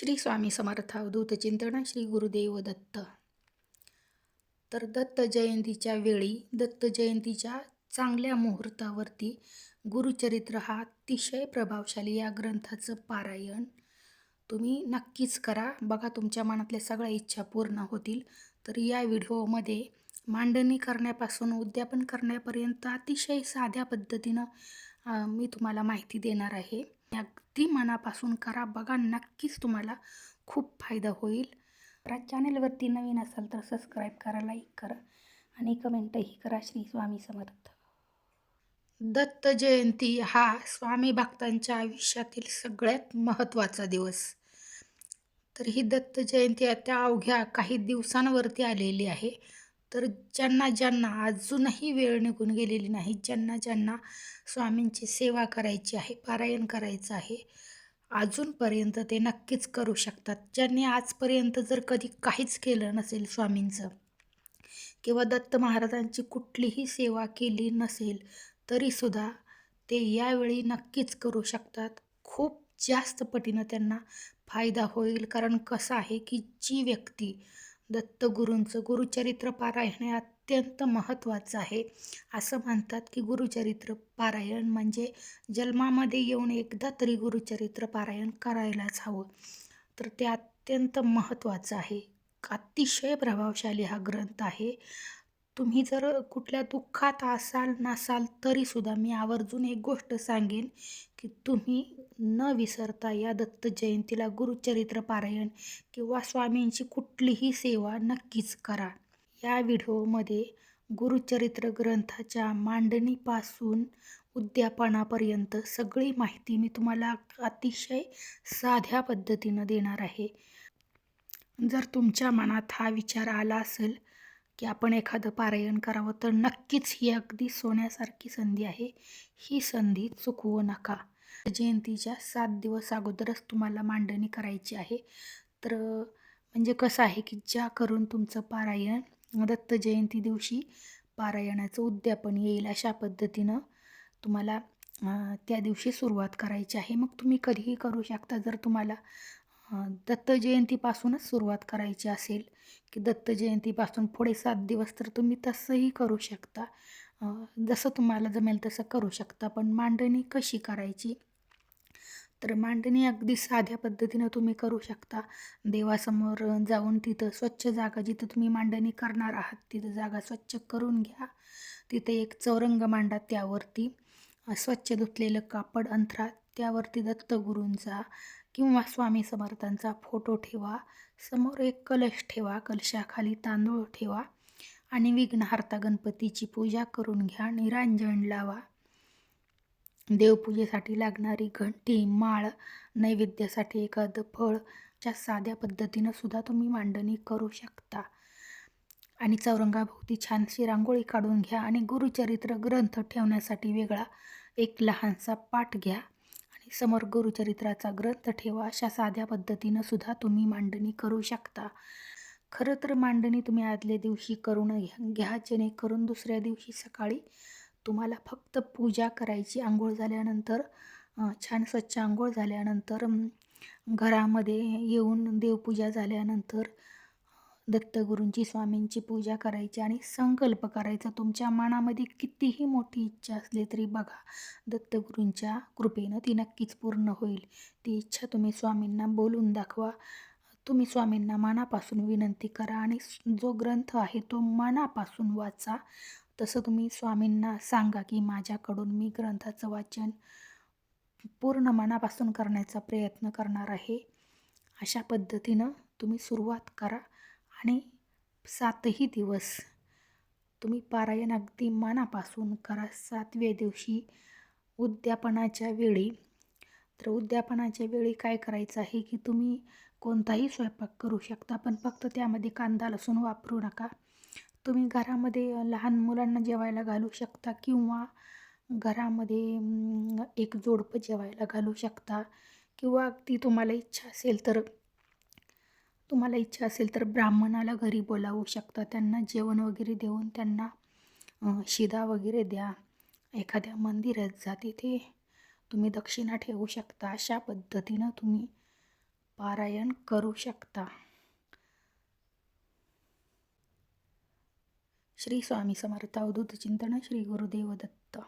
श्री स्वामी समर्थ अवधूत चिंतन श्री गुरुदेव दत्त. तर दत्त जयंतीच्या वेळी दत्त जयंतीच्या चांगल्या मुहूर्तावरती गुरुचरित्र हा अतिशय प्रभावशाली या ग्रंथाचं पारायण तुम्ही नक्कीच करा. बघा तुमच्या मनातल्या सगळ्या इच्छा पूर्ण होतील. तर या व्हिडिओमध्ये मांडणी करण्यापासून उद्यापन करण्यापर्यंत अतिशय साध्या पद्धतीनं मी तुम्हाला माहिती देणार आहे. अगदी मनापासून करा. बघा नक्कीच तुम्हाला खूप फायदा होईल. तर चॅनेलवरती नवीन असाल तर सबस्क्राईब करा लाईक करा आणि कमेंटही करा. श्री स्वामी समर्थ. दत्त जयंती हा स्वामी भक्तांच्या आयुष्यातील सगळ्यात महत्त्वाचा दिवस. तर ही दत्त जयंती आता अवघ्या काही दिवसांवरती आलेली आहे. तर ज्यांना ज्यांना अजूनही वेळ निघून गेलेली नाही ज्यांना ज्यांना स्वामींची सेवा करायची आहे पारायण करायचं आहे अजूनपर्यंत ते नक्कीच करू शकतात. ज्यांनी आजपर्यंत जर कधी काहीच केलं नसेल स्वामींचं किंवा दत्त महाराजांची कुठलीही सेवा केली नसेल तरीसुद्धा ते यावेळी नक्कीच करू शकतात. खूप जास्त पटीनं त्यांना फायदा होईल. कारण कसं आहे की जी व्यक्ती दत्तगुरूंचं गुरुचरित्र पारायण हे अत्यंत महत्त्वाचं आहे. असं म्हणतात की गुरुचरित्र पारायण म्हणजे जन्मामध्ये येऊन एकदा तरी गुरुचरित्र पारायण करायलाच हवं. तर ते अत्यंत महत्त्वाचं आहे. अतिशय प्रभावशाली हा ग्रंथ आहे. तुम्ही जर कुठल्या दुःखात असाल नसाल तरीसुद्धा मी आवर्जून एक गोष्ट सांगेन की तुम्ही न विसरता या दत्त जयंतीला गुरुचरित्र पारायण किंवा स्वामींची कुठलीही सेवा नक्कीच करा. या व्हिडिओमध्ये गुरुचरित्र ग्रंथाच्या मांडणीपासून उद्यापनापर्यंत सगळी माहिती मी तुम्हाला अतिशय साध्या पद्धतीनं देणार आहे. जर तुमच्या मनात हा विचार आला असेल की आपण एखादं पारायण करावं तर नक्कीच ही अगदी सोन्यासारखी संधी आहे. ही संधी चुकवू नका. जयंतीच्या सात दिवस अगोदरच तुम्हाला मांडणी करायची आहे. तर म्हणजे कसं आहे की ज्या करून तुमचं पारायण दत्त जयंती दिवशी पारायणाचं उद्यापन येईल अशा पद्धतीनं तुम्हाला त्या दिवशी सुरुवात करायची आहे. मग तुम्ही कधीही करू शकता. जर तुम्हाला दत्त जयंतीपासूनच सुरुवात करायची असेल की दत्त जयंतीपासून पुढे सात दिवस तर तुम्ही तसंही करू शकता. जसं तुम्हाला जमेल तसं करू शकता पण मांडणी कशी करायची? तर मांडणी अगदी साध्या पद्धतीनं तुम्ही करू शकता. देवासमोर जाऊन तिथं स्वच्छ जागा जिथं तुम्ही मांडणी करणार आहात तिथं जागा स्वच्छ करून घ्या. तिथे एक चौरंग मांडा त्यावरती. स्वच्छ धुतलेलं कापड अंथरा त्यावरती दत्तगुरूंचा किंवा स्वामी समर्थांचा फोटो ठेवा. समोर एक कलश ठेवा कलशाखाली तांदूळ ठेवा. आणि विघ्नहर्ता गणपतीची पूजा करून घ्या. निरांजन लावा. देवपूजेसाठी लागणारी घंटी माळ नैवेद्यासाठी एखादं फळ च्या साध्या पद्धतीनं सुद्धा तुम्ही मांडणी करू शकता. आणि चौरंगाभोवती छानशी रांगोळी काढून घ्या आणि गुरुचरित्र ग्रंथ ठेवण्यासाठी वेगळा एक लहानसा पाठ घ्या. आणि समोर गुरुचरित्राचा ग्रंथ ठेवा. अशा साध्या पद्धतीनं सुद्धा तुम्ही मांडणी करू शकता. खरं तर मांडणी तुम्ही आदल्या दिवशी करून घ्या घ्या जेणेकरून दुसऱ्या दिवशी सकाळी तुम्हाला फक्त पूजा करायची आंघोळ झाल्यानंतर छान स्वच्छ आंघोळ झाल्यानंतर घरामध्ये येऊन देवपूजा झाल्यानंतर दत्तगुरूंची स्वामींची पूजा करायची आणि संकल्प करायचा. तुमच्या मनामध्ये कितीही मोठी इच्छा असली तरी बघा दत्तगुरूंच्या कृपेनं ती नक्कीच पूर्ण होईल. ती इच्छा तुम्ही स्वामींना बोलून दाखवा. तुम्ही स्वामींना मनापासून विनंती करा आणि जो ग्रंथ आहे तो मनापासून वाचा. तसं तुम्ही स्वामींना सांगा की माझ्याकडून मी ग्रंथाचं वाचन पूर्ण मनापासून करण्याचा प्रयत्न करणार आहे. अशा पद्धतीनं तुम्ही सुरुवात करा आणि सातही दिवस तुम्ही पारायण अगदी मनापासून करा. सातव्या दिवशी उद्यापनाच्या वेळी तर उद्यापनाच्या वेळी काय करायचं आहे की तुम्ही कोणताही स्वयंपाक करू शकता पण फक्त त्यामध्ये कांदा लसूण वापरू नका. तुम्ही घरामध्ये लहान मुलांना जेवायला घालू शकता किंवा घरामध्ये एक जोडपं जेवायला घालू शकता किंवा अगदी तुम्हाला इच्छा असेल तर तुम्हाला इच्छा असेल तर ब्राह्मणाला घरी बोलावू शकता. त्यांना जेवण वगैरे देऊन त्यांना शिदा वगैरे द्या. एखाद्या मंदिरात जा तिथे तुम्ही दक्षिणा ठेवू शकता. अशा पद्धतीनं तुम्ही पारायण करू शकता. श्री स्वामी समर्थ अवधूत चिंतन श्री गुरुदेव दत्त.